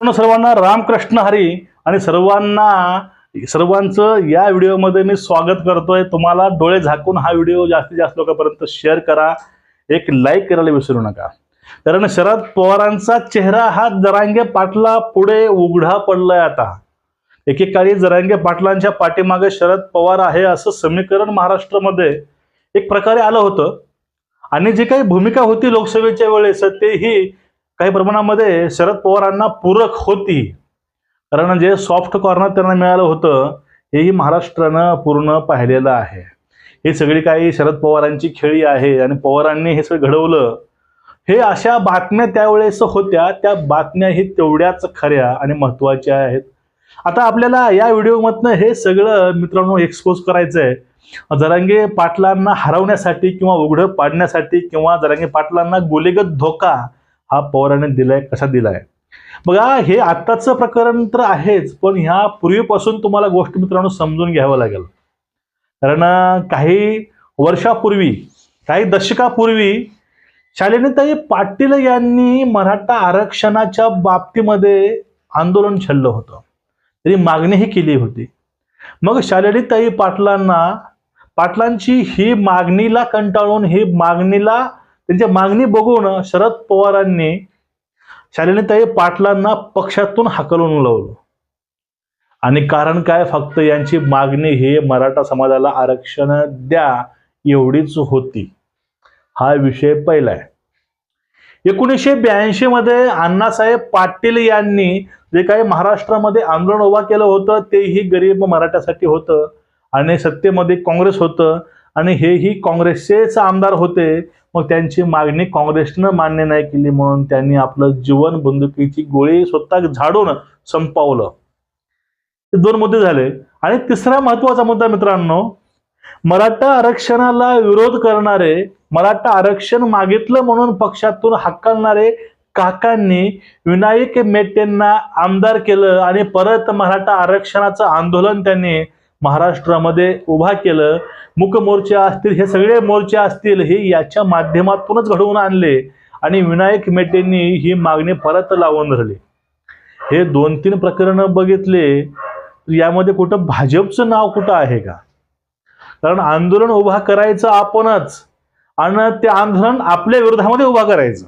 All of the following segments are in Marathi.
म्हणून सर्वांना रामकृष्ण हरी आणि सर्वांना सर्वांचं या व्हिडिओमध्ये मी स्वागत करतोय. तुम्हाला डोळे झाकून हा व्हिडिओ जास्तीत जास्त लोकांपर्यंत शेअर करा. एक लाईक करायला विसरू नका. कारण शरद पवारांचा चेहरा हा जरांगे पाटला पुढे उघडा पडलाय आता. एकेकाळी जरांगे पाटलांच्या पाठीमागे शरद पवार आहे असं समीकरण महाराष्ट्रामध्ये एक प्रकारे आलं होतं. आणि जी काही भूमिका होती लोकसभेच्या वेळेस तेही काही प्रमाणामध्ये शरद पवारांना पूरक होती. कारण जे सॉफ्ट कॉर्नर त्यांना मिळालं होतं हेही महाराष्ट्रानं पूर्ण पाहिलेलं आहे. हे सगळी काही शरद पवारांची खेळी आहे आणि पवारांनी हे सगळं घडवलं. हे अशा बातम्या त्यावेळेस होत्या त्या बातम्या ही तेवढ्याच खऱ्या आणि महत्त्वाच्या आहेत. आता आपल्याला या व्हिडिओमधनं हे सगळं मित्रांनो एक्सपोज करायचं आहे जरांगे पाटलांना हरवण्यासाठी किंवा उघडं पाडण्यासाठी किंवा जरांगे पाटलांना गोलेगत धोका हा पवारांनी दिलाय कसा दिलाय? बघा हे आत्ताचं प्रकरण तर आहेच पण ह्या पूर्वीपासून तुम्हाला गोष्ट मित्रांनो समजून घ्यावं लागेल. कारण काही वर्षापूर्वी काही दशकापूर्वी शालिनीताई पाटील यांनी मराठा आरक्षणाच्या बाबतीमध्ये आंदोलन छल्लं होतं. त्यांनी मागणीही केली होती. मग शालिनीताई पाटलांना पाटलांची ही मागणीला कंटाळून ही मागणीला त्यांची मागणी बघून शरद पवारांनी शालिनीताई पाटलांना पक्षातून हाकलून लावलं. आणि कारण काय? फक्त यांची मागणी हे मराठा समाजाला आरक्षण द्या एवढीच होती. हा विषय पहिला आहे. एकोणीसशे ब्याऐंशी मध्ये अण्णासाहेब पाटील यांनी जे काही महाराष्ट्रामध्ये आंदोलन उभा केलं होतं तेही गरीब मराठ्यासाठी होतं. आणि सत्तेमध्ये काँग्रेस होतं. आणि हेही काँग्रेसचेच आमदार होते. मग त्यांची मागणी काँग्रेसनं मान्य नाही केली म्हणून त्यांनी आपलं जीवन बंदुकीची गोळी स्वतः झाडून संपवलं. हे दोन मुद्दे झाले. आणि तिसरा महत्त्वाचा मुद्दा मित्रांनो मराठा आरक्षणाला विरोध करणारे मराठा आरक्षण मागितलं म्हणून पक्षातून हक्कालणारे काकांनी विनायक मेटेंना आमदार केलं आणि परत मराठा आरक्षणाचं आंदोलन त्यांनी महाराष्ट्रामध्ये उभा केलं मुकमोर्चे असतील हे सगळे मोर्चे असतील हे याच्या माध्यमातूनच घडवून आणले आणि विनायक मेटेंनी ही मागणी परत लावून धरली. हे दोन तीन प्रकरणं बघितले यामध्ये कुठं भाजपचं नाव कुठं आहे का? कारण आंदोलन उभा करायचं आपणच आणि ते आंदोलन आपल्या विरोधामध्ये उभा करायचं.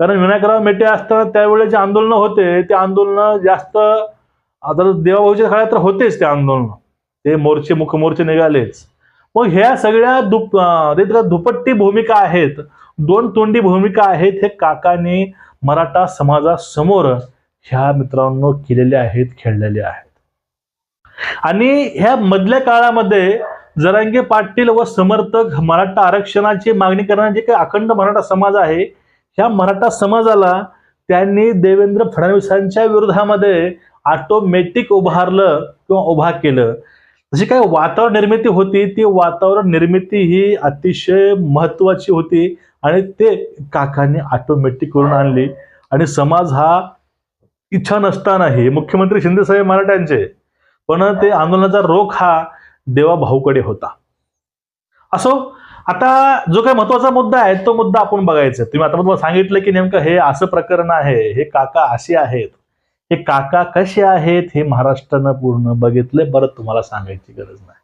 कारण विनायकराव मेटे असताना त्यावेळेस जे आंदोलनं होते ते आंदोलनं जास्त आता देवाभाऊच्या काळात तर होतेच ते आंदोलन. ते मोर्चे मुख मोर्चे निघालेच. मग ह्या सगळ्या दुप दुपट्टी भूमिका आहेत दोन तोंडी भूमिका आहेत हे काकाने मराठा समाजासमोर ह्या मित्रांनो केलेल्या आहेत खेळलेल्या आहेत. आणि ह्या मधल्या काळामध्ये जरांगे पाटील व समर्थक मराठा आरक्षणाची मागणी करणारे जे काही अखंड मराठा समाज आहे ह्या मराठा समाजाला त्यांनी देवेंद्र फडणवीसांच्या विरोधामध्ये ऑटोमॅटिक उभारलं किंवा उभा केलं. जी काही वातावरण निर्मिती होती ती वातावरण निर्मिती ही अतिशय महत्वाची होती आणि ते काकांनी ऑटोमॅटिक करून आणली. आणि समाज हा इच्छा नसतानाही मुख्यमंत्री शिंदेसाहेब मराठ्यांचे पण ते आंदोलनाचा रोख हा देवा भाऊकडे होता. असो आता जो काही महत्त्वाचा मुद्दा आहे तो मुद्दा आपण बघायचा तुम्ही आता मला सांगितलं की नेमकं हे असं प्रकरण आहे हे काका असे आहेत. हे काका कसे आहेत हे महाराष्ट्रानं पूर्ण बघितले बरं तुम्हाला सांगायची गरज नाही.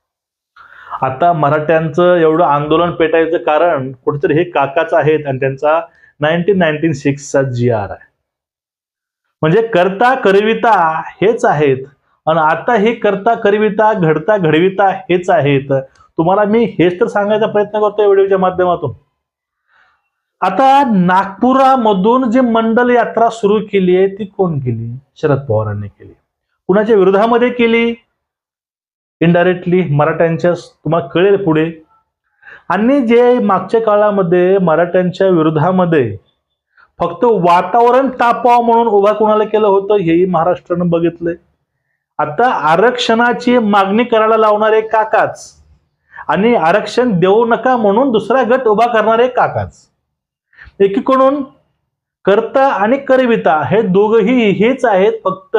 आता मराठ्यांचं एवढं आंदोलन पेटायचं कारण कुठेतरी हे काकाच आहेत आणि त्यांचा नाईन्टीन नाईन्टीन सिक्सचा जी आर आहे. म्हणजे करता करविता हेच आहेत आणि आता हे करता करविता घडता घडविता हेच आहेत. तुम्हाला मी हेच तर सांगायचा प्रयत्न करतोय व्हिडिओच्या माध्यमातून. आता नागपुरामधून जी मंडल यात्रा सुरू केली आहे ती कोण केली? शरद पवारांनी केली. कुणाच्या विरोधामध्ये केली? इनडायरेक्टली मराठ्यांच्या तुम्हाला कळेल पुढे. आणि जे मागच्या काळामध्ये मराठ्यांच्या विरोधामध्ये फक्त वातावरण तापाव म्हणून उभा कोणाला केलं होतं हेही महाराष्ट्रानं बघितलंय. आता आरक्षणाची मागणी करायला लावणारे काकाच. आणि आरक्षण देऊ नका म्हणून दुसरा गट उभा करणारे काकाच. एकीकडून करता आणि करविता हे दोघही हेच आहेत. फक्त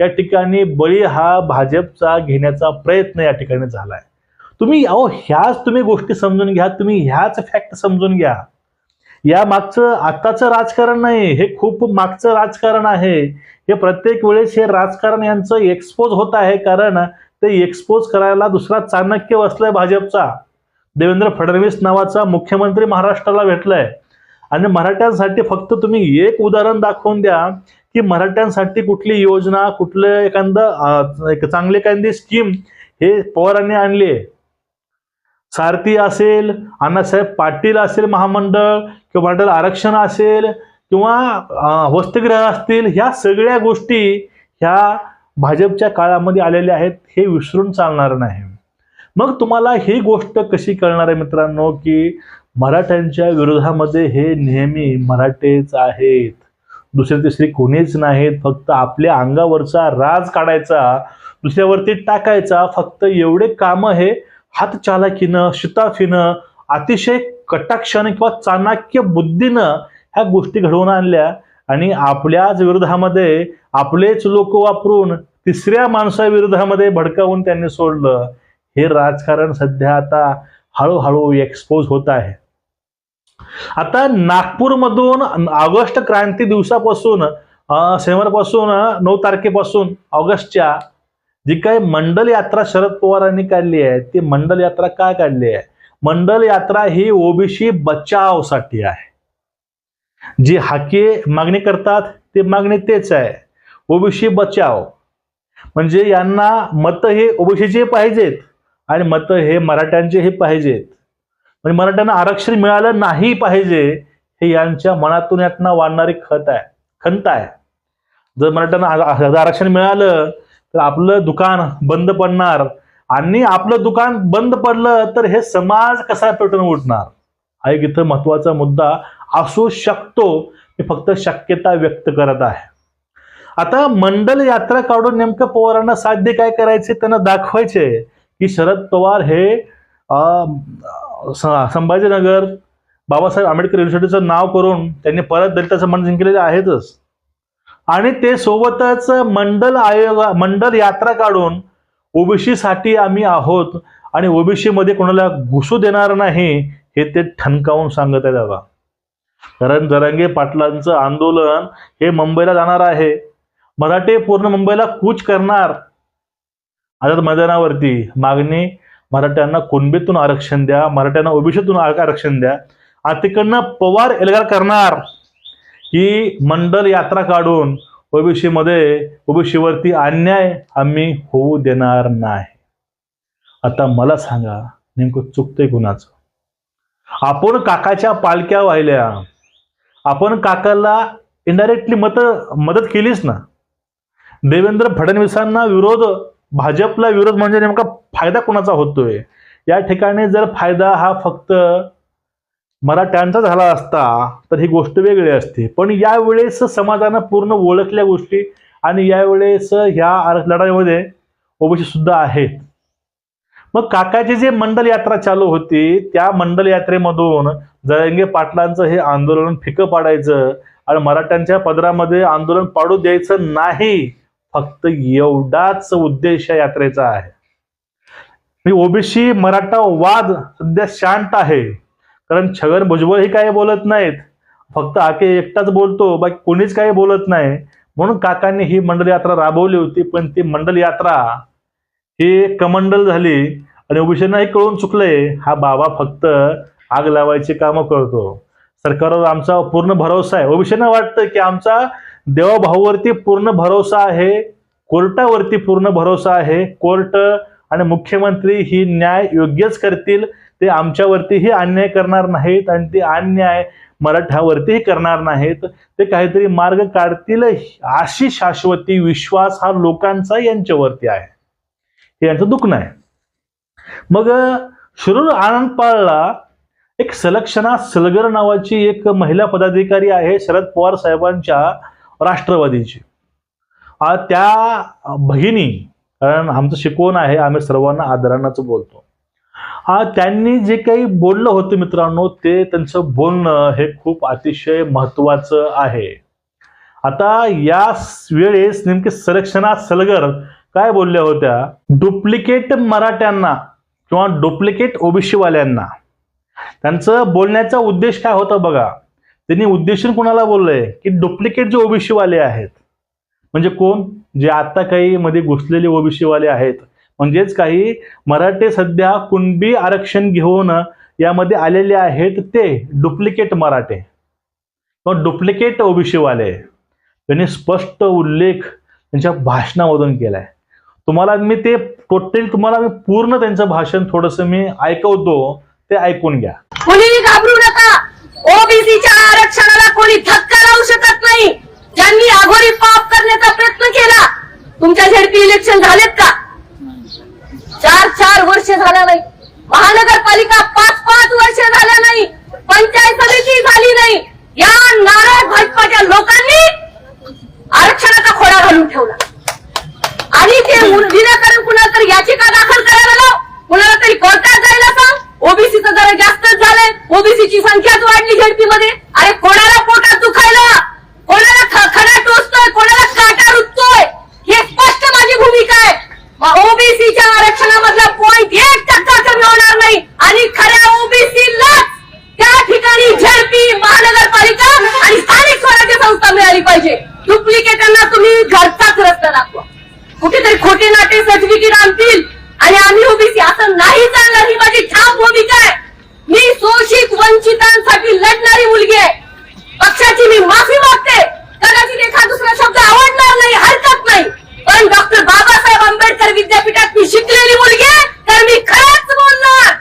या ठिकाणी बळी हा भाजपचा घेण्याचा प्रयत्न या ठिकाणी झालाय. तुम्ही अहो ह्याच तुम्ही गोष्टी समजून घ्या तुम्ही ह्याच फॅक्ट समजून घ्या. या मागचं आत्ताचं राजकारण नाही हे खूप मागचं राजकारण आहे. हे प्रत्येक वेळेस हे राजकारण यांचं एक्सपोज होत आहे कारण ते एक्सपोज करायला दुसरा चाणक्य बसलाय भाजपचा. देवेंद्र फडणवीस नावाचा मुख्यमंत्री महाराष्ट्राला भेटलाय. आणि मराठ्यांसाठी फक्त तुम्ही एक उदाहरण दाखवून द्या की मराठ्यांसाठी कुठली योजना कुठलं एखादं एक चांगले एखादी स्कीम हे पवारांनी आणली आहे. सारथी असेल अण्णासाहेब पाटील असेल महामंडळ किंवा मराठा आरक्षण असेल किंवा अं, वसतिगृह असतील ह्या सगळ्या गोष्टी ह्या भाजपच्या काळामध्ये आलेल्या आहेत हे विसरून चालणार नाही. मग तुम्हाला ही गोष्ट कशी कळणार आहे मित्रांनो की मराठ्यांच्या विरोधामध्ये हे नेहमी मराठेच आहेत. दुसरे तिसरे कोणीच नाहीत फक्त आपल्या अंगावरचा राज काढायचा दुसऱ्यावरती टाकायचा फक्त एवढे कामं हे हातचालाकीनं शिताफीनं अतिशय कटाक्षाने किंवा चाणक्य बुद्धीनं ह्या गोष्टी घडवून आणल्या. आणि आपल्याच विरोधामध्ये आपलेच लोक वापरून तिसऱ्या माणसाविरोधामध्ये भडकावून त्यांनी सोडलं. हे राजकारण सध्या आता हळूहळू एक्सपोज होत आहे. आता नागपूरमधून ऑगस्ट क्रांती दिवसापासून शनिवारपासून नऊ तारखेपासून ऑगस्टच्या जी काही मंडल यात्रा शरद पवारांनी काढली आहे ती मंडल यात्रा काय काढली आहे? मंडल यात्रा ही ओबीसी बचावसाठी आहे. जी हाके मागणी करतात ते मागणी तेच आहे. ओबीसी बचाव. म्हणजे यांना मत हे ओबीसीचे पाहिजेत आणि मत हे मराठ्यांचे हे पाहिजेत. म्हणजे मराठ्यांना आरक्षण मिळालं नाही पाहिजे हे यांच्या मनातून यातनं वाढणारी खत आहे खंत आहे. जर मराठ्यांना आरक्षण मिळालं तर आपलं दुकान बंद पडणार. आणि आपलं दुकान बंद पडलं तर हे समाज कसा पेटून उठणार? हा एक इथं महत्त्वाचा मुद्दा असू शकतो. मी फक्त शक्यता व्यक्त करत आहे. आता मंडल यात्रा काढून नेमकं पवारांना साध्य काय करायचे त्यांना दाखवायचे की शरद पवार हे अं, संभाजीनगर बाबासाहेब आंबेडकर युनिव्हर्सिटीचं नाव करून त्यांनी परत दलिताचं मन जिंकलेले आहेतच. आणि ते सोबतच मंडल आयोग मंडल यात्रा काढून ओबीसीसाठी आम्ही आहोत आणि ओबीसीमध्ये कोणाला घुसू देणार नाही हे ते ठणकावून सांगत आहे दादा कारण जरांगे पाटलांचं आंदोलन हे मुंबईला जाणार आहे. मराठे पूर्ण मुंबईला कूच करणार. आझाद मैदानावरती मागणी मराठ्यांना कुणबीतून आरक्षण द्या मराठ्यांना ओबीसीतून आरक्षण द्या. आणि तिकडनं पवार एल्गार करणार. ही मंडल यात्रा काढून ओबीसी मध्ये ओबीसी वरती अन्याय आम्ही होऊ देणार नाही. आता मला सांगा नेमकं चुकतंय कुणाचं? आपण काकाच्या पालक्या वाहिल्या आपण काकाला इनडायरेक्टली मत मदत केलीच ना. देवेंद्र फडणवीसांना विरोध भाजपला विरोध म्हणजे नेमका फायदा कोणाचा होतोय? या ठिकाणी जर फायदा हा फक्त मराठ्यांचा झाला असता तर ही गोष्ट वेगळी असते. पण यावेळेस समाजानं पूर्ण ओळखल्या गोष्टी आणि यावेळेस ह्या लढाईमध्ये ओबीसी सुद्धा आहेत. मग काकाची जे मंडल यात्रा चालू होती त्या मंडल यात्रेमधून जरंगे पाटलांचं हे आंदोलन फिकं पाडायचं आणि मराठ्यांच्या पदरामध्ये आंदोलन पाडू द्यायचं नाही फक्त एवढाच उद्देश या यात्रेचा आहे. ओबीसी मराठा वाद सध्या शांत आहे. कारण छगन भुजबळ ही काही बोलत नाहीत. फक्त आके एकटाच बोलतो बाकी कोणीच काही बोलत नाही. म्हणून काकांनी ही मंडल यात्रा राबवली होती पण ती मंडल यात्रा ही कमंडल झाली आणि ओबीसींनाही कळून चुकलंय. हा बाबा फक्त आग लावायची कामं करतो. सरकारवर आमचा पूर्ण भरोसा आहे. ओबीसींना वाटतं की आमचा देवाभाऊवरती पूर्ण भरोसा आहे कोर्टावरती पूर्ण भरोसा आहे कोर्ट आणि मुख्यमंत्री ही न्याय योग्यच करतील ते आमच्यावरतीही अन्याय करणार नाहीत आणि ते अन्याय मराठ्यावरतीही करणार नाहीत. ते काहीतरी मार्ग काढतील अशी शाश्वती विश्वास हा लोकांचा यांच्यावरती आहे. हे यांचं दुखणं आहे. मग शिरूर आनंदपाळला एक सलक्षणा सलगर नावाची एक महिला पदाधिकारी आहे शरद पवार साहेबांच्या राष्ट्रवादीची. त्या भगिनी कारण आमचं शिकवण आहे आम्ही सर्वांना आदरानंच बोलतो. त्यांनी जे काही बोललं होतं मित्रांनो ते त्यांचं बोलणं हे खूप अतिशय महत्वाचं आहे. आता या वेळेस नेमके संरक्षणा सलगर काय बोलल्या होत्या? डुप्लिकेट मराठ्यांना किंवा डुप्लिकेट ओबीसी वाल्यांना त्यांचं बोलण्याचा उद्देश काय होता बघा? त्यांनी उद्देशून कोणाला बोललंय? की डुप्लिकेट जे ओबीसी वाले आहेत. म्हणजे कोण? जे आता काही मध्ये घुसलेले ओबीसी वाले आहेत. म्हणजेच काही मराठे सध्या कुणबी आरक्षण घेऊन यामध्ये आलेले आहेत ते डुप्लिकेट मराठे. किंवा डुप्लिकेट ओबीसी वाले त्यांनी स्पष्ट उल्लेख त्यांच्या भाषणामधून केलाय. तुम्हाला मी ते टोटल तुम्हाला मी पूर्ण त्यांचं भाषण थोडंसं मी ऐकवतो ते ऐकून घ्या. घाबरू नका. ओबीसीच्या आरक्षणाला कोणी धक्का लावू शकत नाही. ज्यांनी आघोरी पाप करण्याचा प्रयत्न केला तुमच्या झेडपी इलेक्शन झालेत का? चार चार वर्ष झाल्या नाही. महानगरपालिका पाच पाच वर्ष झाल्या नाही. पंचायत समिती झाली नाही. या नाराज भाजपाच्या लोकांनी आरक्षणाचा खोडा घालून ठेवला. आणि ते विनाकारण कुणाला तर याचिका दाखल करायला लाव कुणाला तरी कोर्टात जायला सांग ओबीसीचं जरा जास्तच झालंय ओबीसीची संख्याच झेडपी मध्ये अरे कोणाला पोटात दुखायला? कोणाला खडा टोचतोय? कोणाला काटा रुततोय? हे स्पष्ट माझी भूमिका आहे. ओबीसीच्या आरक्षणामधला पॉईंट एक टक्का कमी होणार नाही. आणि खऱ्या ओबीसीला त्या ठिकाणी झेडपी महानगरपालिका आणि स्थानिक स्वराज्य संस्था मिळाली पाहिजे. डुप्लिकेटांना तुम्ही घरचाच रस्ता दाखवा. कुठेतरी खोटे नाटे सर्टिफिकेट आणतील. आणि आम्ही ओबीसी. असं नाही चालणार ही माझी ठाम भूमिका आहे. मी शोषित वंचितांसाठी लढणारी मुलगी आहे. पक्षाची मी माफी मागते. कदाचित एखाद दुसरा शब्द आवडणार नाही हरकत नाही. पण डॉक्टर बाबासाहेब आंबेडकर विद्यापीठात मी शिकलेली मुलगी आहे तर मी खरंच बोलणार.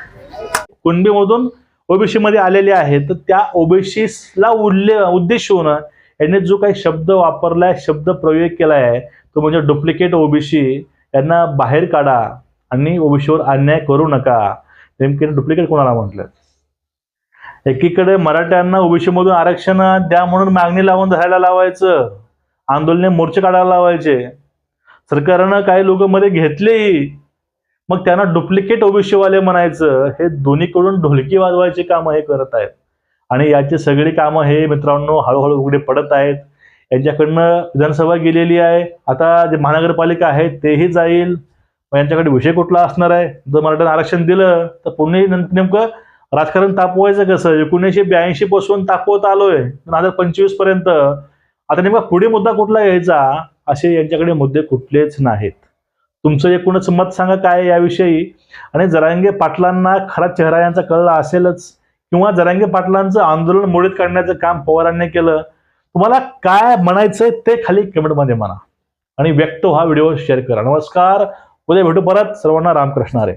कुणबीमधून ओबीसी मध्ये आलेले आहेत तर त्या ओबीसीला उल्ले होणं यांनी जो काही शब्द वापरलाय शब्द प्रयोग केलाय तो म्हणजे डुप्लिकेट ओबीसी. यांना बाहेर काढा आणि ओबीसीवर अन्याय करू नका. नेमके डुप्लिकेट कोणाला म्हटलं एकीकडे मराठ्यांना ओबीसीमधून आरक्षण द्या म्हणून मागणी लावून धरायला लावायचं आंदोलने मोर्चे काढायला लावायचे. सरकारनं काही लोक मध्ये घेतलेही मग त्यांना डुप्लिकेट ओबीसीवाले म्हणायचं. हे दोन्हीकडून ढोलकी वाजवायची कामं हे करत आहेत. आणि याची सगळी कामं हे मित्रांनो हळूहळू उघडे पडत आहेत. यांच्याकडनं विधानसभा गेलेली आहे. आता जे महानगरपालिका आहे तेही जाईल. मग यांच्याकडे विषय कुठला असणार आहे? जर मराठ्यांना आरक्षण दिलं तर पुन्हा नेमकं राजकारण तापवायचं कसं? एकोणीसशे ब्याऐंशी पासून तापवत आलोय. दोन हजार पंचवीसपर्यंत. आता नेमका पुढे मुद्दा कुठला यायचा? असे यांच्याकडे मुद्दे कुठलेच नाहीत. तुमचं एकूणच मत सांगा काय याविषयी? आणि जरांगे पाटलांना खरा चेहरा यांचा कळला असेलच. किंवा जरांगे पाटलांचं आंदोलन मोडीत काढण्याचं काम पवारांनी केलं. तुम्हाला काय म्हणायचंय ते खाली कमेंटमध्ये म्हणा. आणि व्यक्त हा व्हिडिओ शेअर करा. नमस्कार. उद्या भेटू परत. सर्वांना रामकृष्ण आरे.